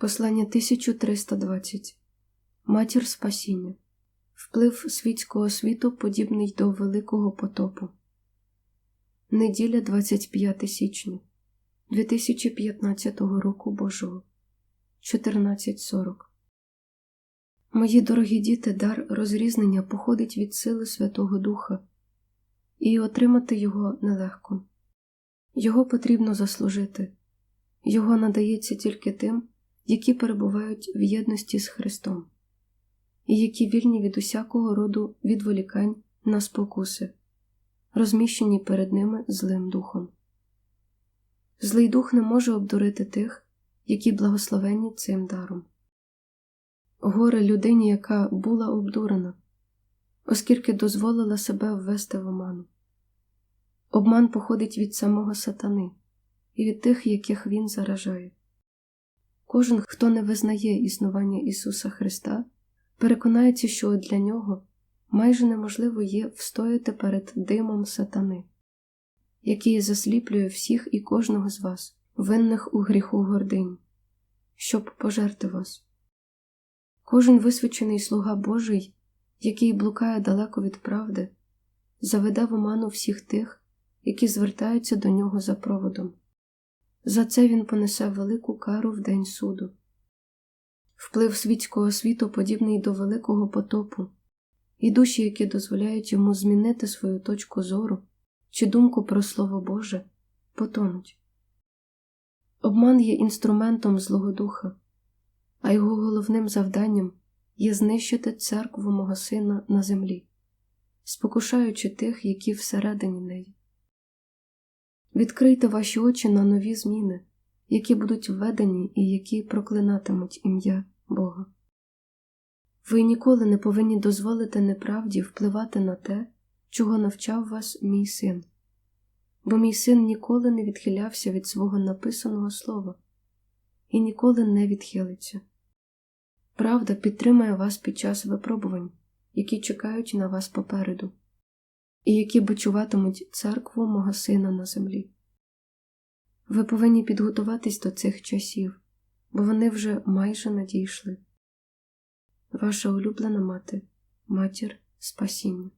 Послання 1320 Матір Спасіння. Вплив світського світу подібний до Великого потопу. Неділя 25 січня 2015 року Божого. 14.40 Мої дорогі діти, дар розрізнення походить від сили Святого Духа, і отримати його нелегко. Його потрібно заслужити, його надається тільки тим, які перебувають в єдності з Христом, і які вільні від усякого роду відволікань на спокуси, розміщені перед ними злим духом. Злий дух не може обдурити тих, які благословенні цим даром. Горе людині, яка була обдурена, оскільки дозволила себе ввести в оману. Обман походить від самого сатани і від тих, яких він заражає. Кожен, хто не визнає існування Ісуса Христа, переконається, що для нього майже неможливо є встояти перед димом сатани, який засліплює всіх і кожного з вас, винних у гріху гордині, щоб пожерти вас. Кожен висвячений слуга Божий, який блукає далеко від правди, заведе в оману всіх тих, які звертаються до нього за проводом. За це він понесе велику кару в день суду. Вплив світського світу подібний до великого потопу, і душі, які дозволяють йому змінити свою точку зору чи думку про Слово Боже, потонуть. Обман є інструментом Злого Духа, а його головним завданням є знищити церкву мого сина на землі, спокушаючи тих, які всередині неї. Відкрийте ваші очі на нові зміни, які будуть введені і які проклинатимуть ім'я Бога. Ви ніколи не повинні дозволити неправді впливати на те, чого навчав вас мій син, бо мій син ніколи не відхилявся від свого написаного слова і ніколи не відхилиться. Правда підтримає вас під час випробувань, які чекають на вас попереду і які бичуватимуть церкву мого сина на землі. Ви повинні підготуватись до цих часів, бо вони вже майже надійшли. Ваша улюблена мати, матір спасіння.